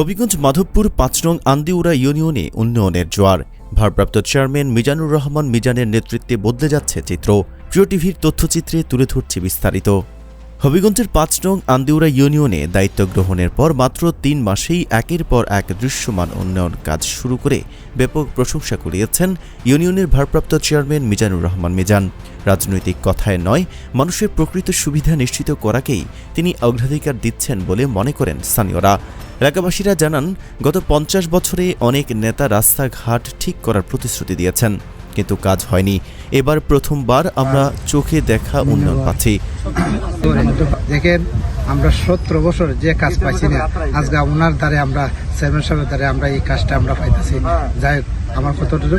হবিগঞ্জ মাধবপুর পাঁচ নং আন্দিউরা ইউনিয়নে উন্নয়নের জোয়ার। ভারপ্রাপ্ত চেয়ারম্যান মিজানুর রহমান মিজানের নেতৃত্বে বদলে যাচ্ছে চিত্র। প্রিয় টিভির তথ্যচিত্রে তুলে ধরছে বিস্তারিত। হবিগঞ্জের পাঁচ নং আন্দিউরা ইউনিয়নে দায়িত্ব গ্রহণের পর মাত্র তিন মাসেই একের পর এক দৃশ্যমান উন্নয়ন কাজ শুরু করে ব্যাপক প্রশংসা কুড়িয়েছেন ইউনিয়নের ভারপ্রাপ্ত চেয়ারম্যান মিজানুর রহমান মিজান। রাজনৈতিক কথায় নয়, মানুষের প্রকৃত সুবিধা নিশ্চিত করাকেই তিনি অগ্রাধিকার দিচ্ছেন বলে মনে করেন স্থানীয়রা। এলাকাবাসীরা জানান, গত পঞ্চাশ বছরে অনেক নেতা রাস্তাঘাট ঠিক করার প্রতিশ্রুতি দিয়েছেন, কিন্তু কাজ হয়নি। এবার প্রথমবার আমরা চোখে দেখা উন্নয়ন পাচ্ছি। দেখেন, আমরা সতেরো বছর যে কাজ পাইছি না, আজকে ওনার দ্বারে আমরা, চেয়ারম্যান সাহেবের দ্বারে আমরা এই কাজটা আমরা পাইতেছি যাই আমার কতটুকু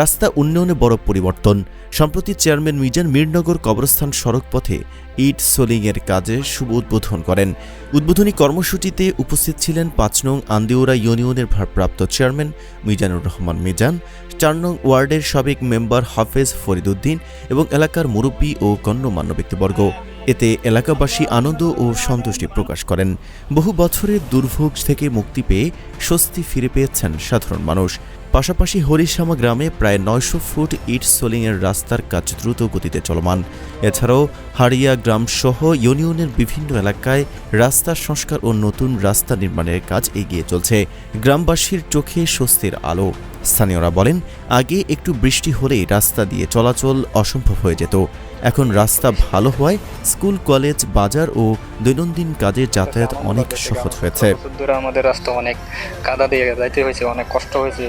রাস্তা উন্নয়নে বড় পরিবর্তন। সম্প্রতি চেয়ারম্যান মিজান মিরনগর কবরস্থান সড়ক পথে ইট সোলিংয়ের কাজে শুভ উদ্বোধন করেন। উদ্বোধনী কর্মসূচিতে উপস্থিত ছিলেন পাঁচ নং আন্দিউরা ইউনিয়নের ভারপ্রাপ্ত চেয়ারম্যান মিজানুর রহমান মিজান, চার নং ওয়ার্ডের সাবেক মেম্বার হাফেজ ফরিদুদ্দিন এবং এলাকার মুরব্বী ও গণ্যমান্য ব্যক্তিবর্গ। এতে এলাকাবাসী আনন্দ ও সন্তুষ্টি প্রকাশ করেন। বহু বছরের দুর্ভোগ থেকে মুক্তি পেয়ে স্বস্তি ফিরে পেয়েছেন সাধারণ মানুষ। পাশাপাশি হরিশ্যামা গ্রামে প্রায় নয়শো ফুট ইট সোলিংয়ের রাস্তার কাজ দ্রুত গতিতে চলমান। এছাড়াও হাড়িয়া গ্রামসহ ইউনিয়নের বিভিন্ন এলাকায় রাস্তা সংস্কার ও নতুন রাস্তা নির্মাণের কাজ এগিয়ে চলছে। গ্রামবাসীর চোখে স্বস্তির আলো। স্থানীয়রা বলেন, আগে একটু বৃষ্টি হলেই রাস্তা দিয়ে চলাচল অসম্ভব হয়ে যেত। এখন রাস্তা ভালো হওয়ায় স্কুল, কলেজ, বাজার ও দৈনন্দিন কাজে যাতায়াত অনেক সহজ হয়েছে। আমাদের রাস্তা অনেক কাদা দিয়ে যাইতে হয়েছে, অনেক কষ্ট হয়েছে।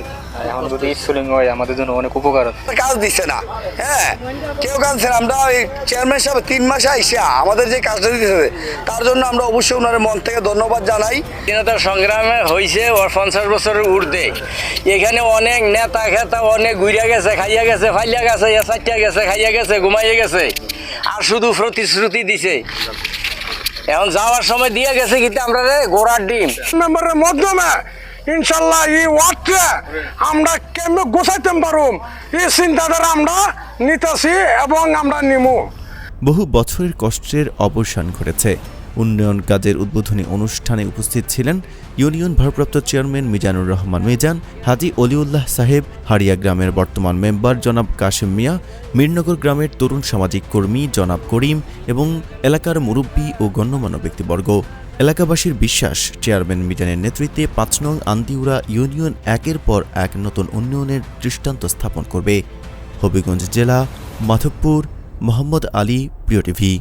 এখন যদি স্কুলিং হয় আমাদের জন্য অনেক উপকার কাজ দিচ্ছে না। হ্যাঁ কেউ কাঁদছে না। আমরা ওই চেয়ারম্যান সাহেব তিন মাসে আইসা আমাদের যে কাজটা দিতেছে তার জন্য আমরা অবশ্যই ওনার মন থেকে ধন্যবাদ জানাই। সংগ্রামে হয়েছে পঞ্চাশ বছরের ঊর্ধ্বে। এখানে অনেক নেতা খেতা অনেক ঘুরিয়া গেছে খাইয়া গেছে ফাইয়া গেছে গেছে খাইয়া গেছে ঘুমাইয়া গেছে। আর শুধু প্রতিশ্রুতি দিছে। এখন যাওয়ার সময় দিয়ে গেছে কিন্তু আমরা রে গোড়ার ডিম। মাধ্যমে ইনশাল্লাহ এই ওয়ার্ডটা আমরা কেমনে গোছাইতে এই চিন্তাধারা আমরা নিতেছি এবং আমরা নিমু। বহু বছরের কষ্টের অবসান ঘটেছে। উন্নয়ন কাজের উদ্বোধনী অনুষ্ঠানে উপস্থিত ছিলেন ইউনিয়ন ভারপ্রাপ্ত চেয়ারম্যান মিজানুর রহমান মিজান, হাজি অলিউল্লাহ সাহেব, হাড়িয়া গ্রামের বর্তমান মেম্বার জনাব কাশেম মিয়া, মিরনগর গ্রামের তরুণ সামাজিক কর্মী জনাব করিম এবং এলাকার মুরব্বী ও গণ্যমান্য ব্যক্তিবর্গ। এলাকাবাসীর বিশ্বাস, চেয়ারম্যান মিজানের নেতৃত্বে পাঁচ নং আন্দিউরা ইউনিয়ন একের পর এক নতুন উন্নয়নের দৃষ্টান্ত স্থাপন করবে। হবিগঞ্জ জেলা, মাধবপুর, মোহাম্মদ আলী, প্রিয় টিভি।